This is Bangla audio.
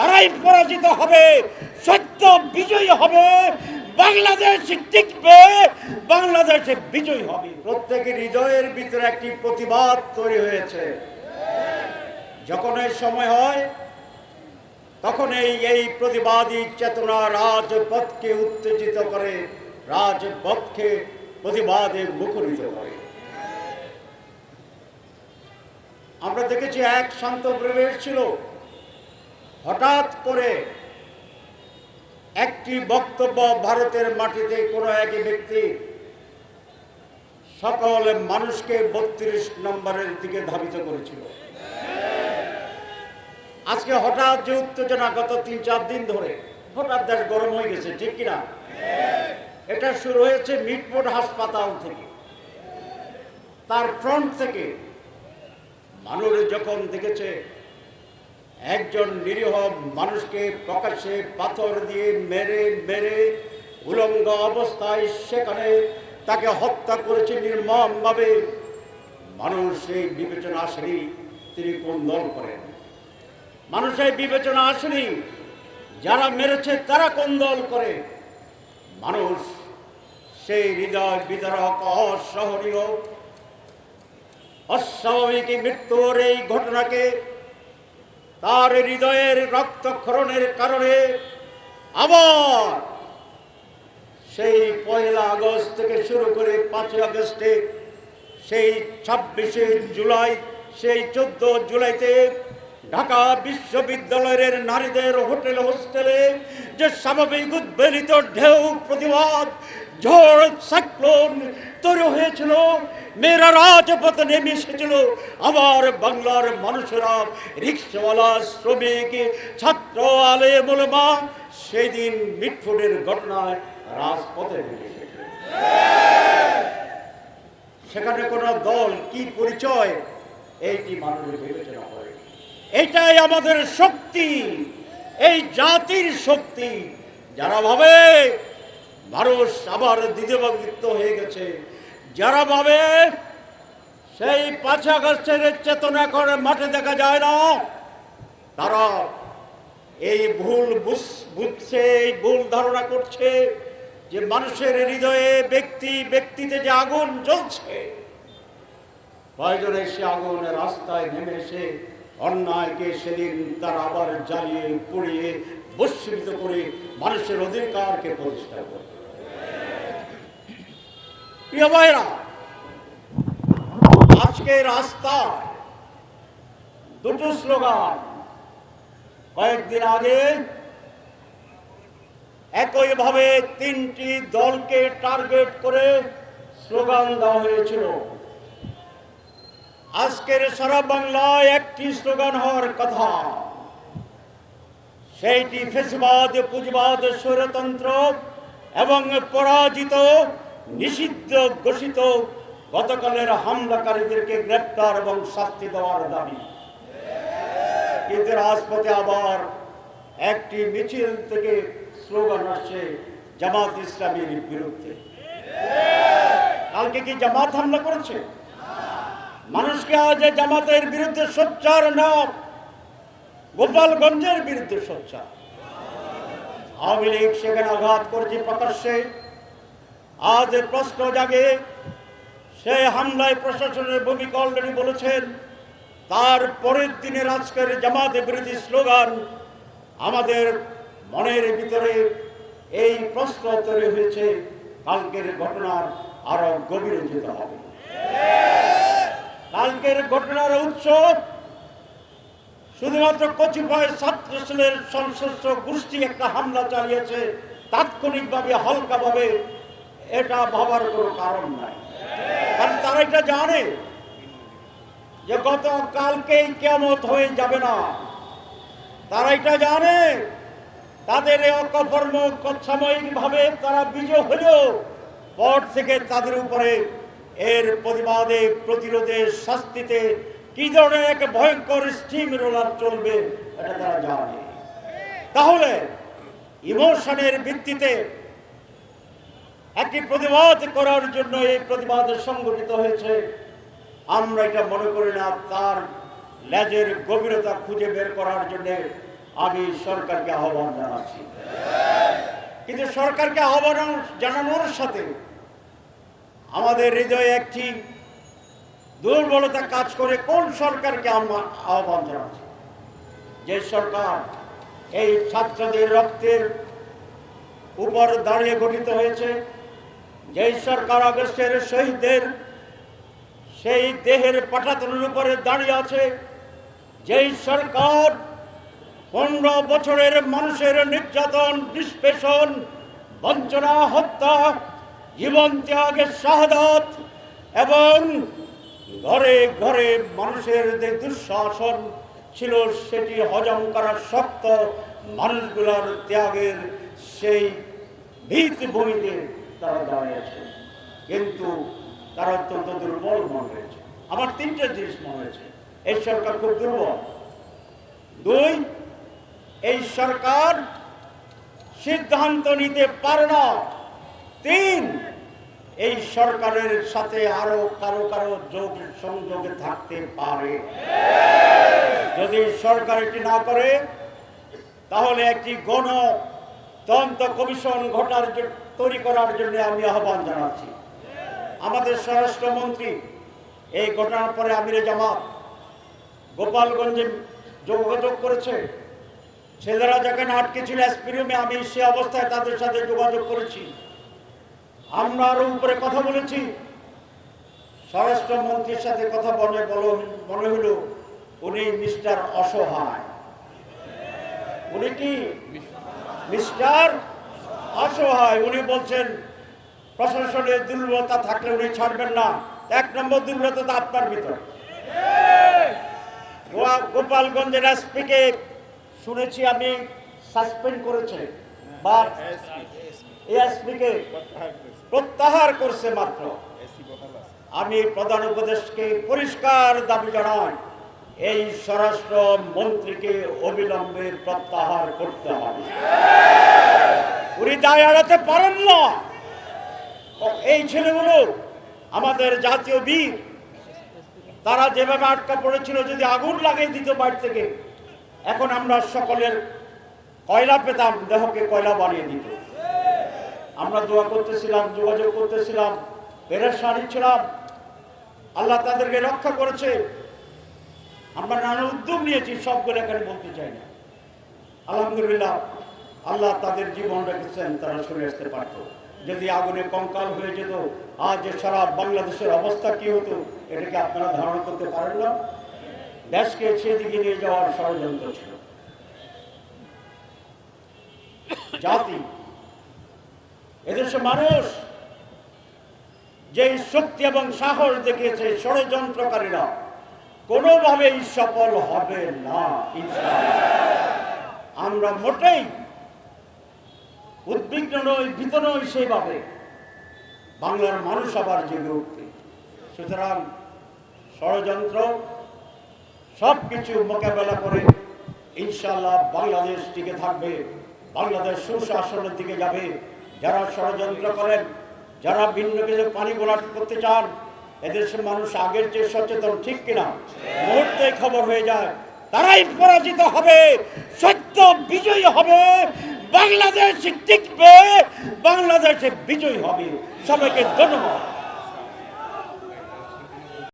তারাই পরাজিত হবে, সত্য বিজয়ী হবে, বাংলাদেশ টিকবে, বাংলাদেশে বিজয়ী হবে। প্রত্যেকের হৃদয়ের ভিতরে একটি প্রতিবাদ তৈরি হয়েছে। যখন এই সময় হয়, তখন এই এই প্রতিবাদী চেতনা রাজপথকে উত্তেজিত করে, রাজপথকে প্রতিবাদে মুখরিত করে। আমরা দেখেছি এক শান্ত পরিবেশ ছিল হঠাৎ করে একটি বক্তব্য ভারতের মাটিতে কোনো এক ব্যক্তি সকল মানুষকে বত্রিশ নম্বরের দিকে ধাবিত করেছিল। আজকে হঠাৎ যে উত্তেজনা গত তিন চার দিন ধরে, হঠাৎ দেশ গরম হয়ে গেছে, ঠিক কিনা? এটা শুরু হয়েছে মিটফোর্ড হাসপাতাল থেকে। তার ফ্রন্ট থেকে মানুষ যখন দেখেছে একজন নিরীহ মানুষকে প্রকাশ্যে পাথর দিয়ে মেরে মেরে উলঙ্গ অবস্থায় সেখানে তাকে হত্যা করেছে নির্মমভাবে। মানুষ এই বিবেচনা আসেনি, তিনি কোন দল করেন মানুষের বিবেচনা আসেনি, যারা মেরেছে তারা কোন দল করে। মানুষ সেই হৃদয় বিদারক, অসহনীয়, অস্বাভাবিক মৃত্যুর এই ঘটনাকে তার হৃদয়ের রক্তক্ষরণের কারণে আবার সেই পয়লা আগস্ট থেকে শুরু করে পাঁচই আগস্টে, সেই ছাব্বিশে জুলাই, সেই চোদ্দ জুলাইতে ঢাকা বিশ্ববিদ্যালয়ের নারীদের হোটেল হোস্টেলে যে স্বাভাবিক উদ্বেলিত ঢেউ প্রতিবাদ, ঝড়, সাইক্লোন তৈরি হয়েছিল, মেয়েরা রাজপথে নেমে এসেছিল। আবার বাংলার মানুষেরা রিক্সাওয়ালা, শ্রমিক, ছাত্র আলে মোলমা সেই দিন মিটফুডের ঘটনায় রাজপথে সেখানে কোন দল কি পরিচয়? এইটি মানুষ বিবেচনা এটাই আমাদের শক্তি, এই জাতির শক্তি। যারা ভাবে মানুষ আবার দ্বিতীয়ভাবিত হয়ে গেছে, যারা ভাবে সেই পাঁচ আগস্টের চেতনা করে মাঠে দেখা যায় না, তারা এই ভুল বুঝ- বুঝছে ভুল ধারণা করছে যে মানুষের হৃদয়ে ব্যক্তি, ব্যক্তিতে যে আগুন জ্বলছে প্রয়োজনে সে আগুনের রাস্তায় নেমে এসে অন্যায়কে সেদিন তারা আবার জ্বালিয়ে, পুড়িয়ে বস্মীত করে মানুষের অধিকারকে প্রতিষ্ঠা করে। প্রিয় ভাইরা আজকে রাস্তায় দুটো স্লোগান। কয়েকদিন আগে একইভাবে তিনটি দলকে টার্গেট করে স্লোগান দেওয়া হয়েছিল। আজকের সারা বাংলায় একটি স্লোগান হওয়ার কথা। সেইটি ফেসবাদ, পুঁজিবাদ, স্বরতন্ত্র এবং পরাজিত, নিষিদ্ধ, ঘোষিত গতকালের হামলাকারীদেরকে গ্রেপ্তার এবং শাস্তি দেওয়ার দাবি। কিন্তু রাজপথে আবার একটি মিছিল থেকে স্লোগান আসছে, জামাত ইসলামীর বিরুদ্ধে। কালকে কি জামাত হামলা করেছে? মানুষকে আজ জামাতের বিরুদ্ধে সোচ্চার না গোপালগঞ্জের বিরুদ্ধে সোচ্চার। আওয়ামী লীগ সেখানে আঘাত করেছে প্রকাশ্যে। আজ প্রশ্ন জাগে সেই হামলায় প্রশাসনের ভূমিকা অলরেডি বলেছেন। তার পরের দিনের আজকের জামাত বিরোধী স্লোগান, আমাদের মনের ভিতরে এই প্রশ্ন তৈরি হয়েছে, কালকের ঘটনার আরও গভীরে হবে। কালকের ঘটনার উৎস শুধুমাত্র কচিপায় ছাত্র সেলের সংশ্লিষ্ট গোষ্ঠী একটা হামলা চালিয়েছে, তাৎক্ষণিকভাবে, হালকাভাবে, এটা ভাবার কোনো কারণ নাই। কারণ তারা এটা জানে যে গত কালকেই কেমত হয়ে যাবে না। তারা এটা জানে, তাদের অকর্ম সাময়িকভাবে তারা বিজয় হলেও, পর থেকে তাদের উপরে এর প্রতিবাদে, প্রতিরোধে, শাস্তিতে কি ধরনের এক ভয়ঙ্কর স্টিম রোলার চলবে এটা তারা জানে। তাহলে ইমোশনের ভিত্তিতে একটি প্রতিবাদ করার জন্য এই প্রতিবাদ সংগঠিত হয়েছে। আমরা এটা মনে করি না, তার লেজের গভীরতা খুঁজে বের করার জন্য আমি সরকারকে আহ্বান জানাচ্ছি। কিন্তু সরকারকে আহ্বান জানানোর সাথে আমাদের হৃদয়ে একটি দুর্বলতা কাজ করে কোন সরকারকে আমরা আহ্বান জানাচ্ছি? যে সরকার এই ছাত্রদের রক্তের উপর দাঁড়িয়ে গঠিত হয়েছে, যেই সরকার আগস্টের শহীদদের সেই দেহের পাঠাতনের উপরে দাঁড়িয়ে আছে, যেই সরকার পনেরো বছরের মানুষের নির্যাতন, নিষ্পেষণ, বঞ্চনা, হত্যা জীবন ত্যাগের শাহাদত এবং ঘরে ঘরে মানুষের যে দুঃশাসন ছিল, সেটি হজম করার শক্ত মানুষগুলোর ত্যাগের সেই ভিত্তিভূমিতে তারা দাঁড়িয়েছে। কিন্তু তারা অত্যন্ত দুর্বল মনে হয়েছে। আমার তিনটে জিনিস মনে হয়েছে। এই সরকার খুব দুর্বল। দুই, এই সরকার সিদ্ধান্ত নিতে পারে না। তিন এই সরকারের সাথে আরও কারও কারও যোগ, সংযোগে থাকতে পারে। যদি সরকার এটি না করে, তাহলে একটি গণ তদন্ত কমিশন ঘটার তৈরি করার জন্য আমি আহ্বান জানাচ্ছি। আমাদের স্বরাষ্ট্রমন্ত্রী, এই ঘটনার পরে আমিরে জামাত গোপালগঞ্জে যোগাযোগ করেছে। ছেলেরা যেখানে আটকে ছিল আমি সে অবস্থায় তাদের সাথে যোগাযোগ করেছি। আমরা আরও উপরে কথা বলেছি। স্বরাষ্ট্রমন্ত্রীর সাথে কথা বলে বলো মনে হলো উনি মিস্টার অসহায়। উনি কি মিস্টার অসহায়? উনি বলছেন প্রশাসনের দুর্বলতা থাকলে উনি ছাড়বেন না। এক নম্বর দুর্বলতা তো আপনার ভিতর। গোপালগঞ্জের এসপিকে শুনেছি আমি সাসপেন্ড করেছে। বা এসপিকে। প্রত্যাহার করছে মাত্র। আমি প্রধান উপদেশকে পরিষ্কার দাবি জানাই, এই স্বরাষ্ট্র মন্ত্রীকে অবিলম্বে প্রত্যাহার করতে হবে। উনি দায় এড়াতে পারেন না। এই ছেলেগুলো, আমাদের জাতীয় বীর, তারা যেভাবে আটকা পড়েছিল যদি আগুন লাগিয়ে দিত বাড়ি থেকে, এখন আমরা সকলের কয়লা পেতাম, দেহকে কয়লা বানিয়ে দিত। আমরা দোয়া করতেছিলাম, যোগাযোগ করতেছিলাম পেরেশানি ছিলাম। আল্লাহ তাদেরকে রক্ষা করেছে। আমরা নানা উদ্যোগ নিয়েছি, সবগুলো এখানে বলতে চাই না। আলহামদুলিল্লাহ, আল্লাহ তাদের জীবন রেখেছেন, তারা সরে আসতে পারত। যদি আগুনে কঙ্কাল হয়ে যেত, আজ সারা বাংলাদেশের অবস্থা কি হতো, এটাকে আপনারা ধারণা করতে পারেন না। দেশকে সেদিকে নিয়ে যাওয়ার ষড়যন্ত্র ছিল। জাতি এদেশে মানুষ যেই শক্তি এবং সাহস দেখিয়েছে ষড়যন্ত্রকারীরা, কোনোভাবেই সফল হবে না আমরা মোটেই উদ্বিগ্ন নই, ভীত নই সেইভাবে। বাংলার মানুষ আবার জেগে উঠবে। সুতরাং ষড়যন্ত্র সব কিছু মোকাবেলা করে ইনশাল্লাহ বাংলাদেশ টিকে থাকবে, বাংলাদেশ সুশাসনের দিকে যাবে। যারা ষড়যন্ত্র করেন, যারা ভিন্ন ভিন্ন পানি গোলাট করতে চান, এদেশের মানুষ আগের যে সচেতন, ঠিক কিনা? মুহূর্তে খবর হয়ে যায়, তারাই পরাজিত হবে, সত্য বিজয়ী হবে, বাংলাদেশ টিকবে বাংলাদেশে বিজয়ী হবে। সবাইকে ধন্যবাদ।